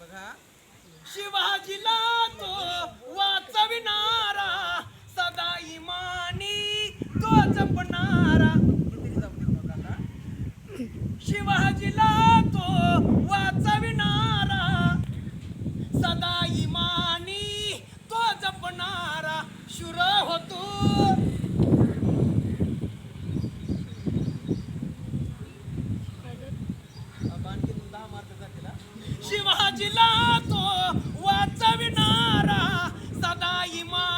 बघा. शिवाजीला तो वाचविणारा सदा इमानी तो जपणारा. शिवाजीला तो वाचविणारा सदा इमानी तो जपणारा. शुर होतो. शिवाजीला तो वाचविणारा सदा इमा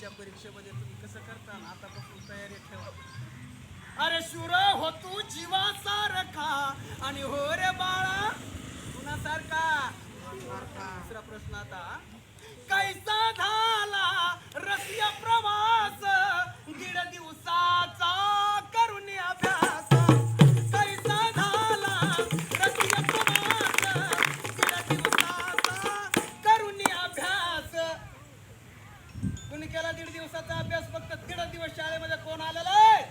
एमपीएससीच्या परीक्षेमध्ये तुम्ही कसं करता? आतापासून तयारी ठेवा. अरे शुर होतो जीवासारखा. आणि हो रे बाळा कुणासारखा? दुसरा प्रश्न आता. कैसा झाला कुणी केला दीड दिवसाचा अभ्यास फक्त दीड दिवस शाळेमध्ये कोण आलेलं आहे?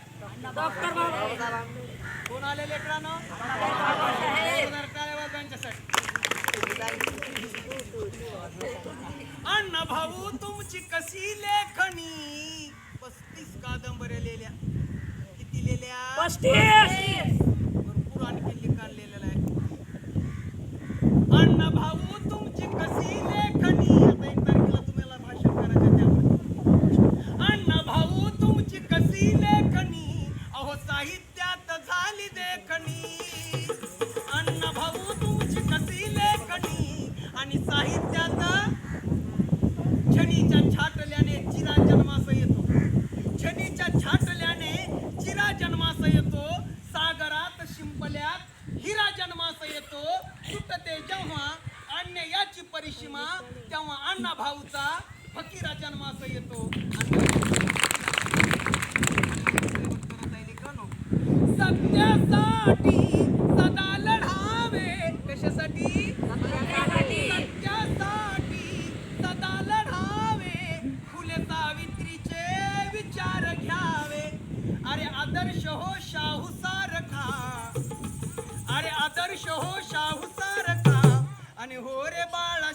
कोण आले लेकरानं? जोरदार टाळ्या वाजवा त्यांच्यासाठी अण्णा भाऊ तुमची कशी लेखनी पस्तीस कादंबऱ्या लिहिल्या. किती लिहिल्या? लेखणी. अन्न छाटल्याने छाटल्याने चिरा जन्मास येतो. सागरात शिंपल्यात हिरा जन्मास येतो. सुटते जेव्हा अन्य याची परिसीमा तेव्हा अण्णा भाऊचा फकीरा जन्मास येतो. सत्यासाठी सदा लढावे. कशासाठी? सत्यासाठी. सदा लढावे. फुले सावित्रीचे विचार घ्यावे. अरे आदर्श हो शाहू सारखा. अरे आदर्श हो शाहू सारखा. आणि हो रे बाळा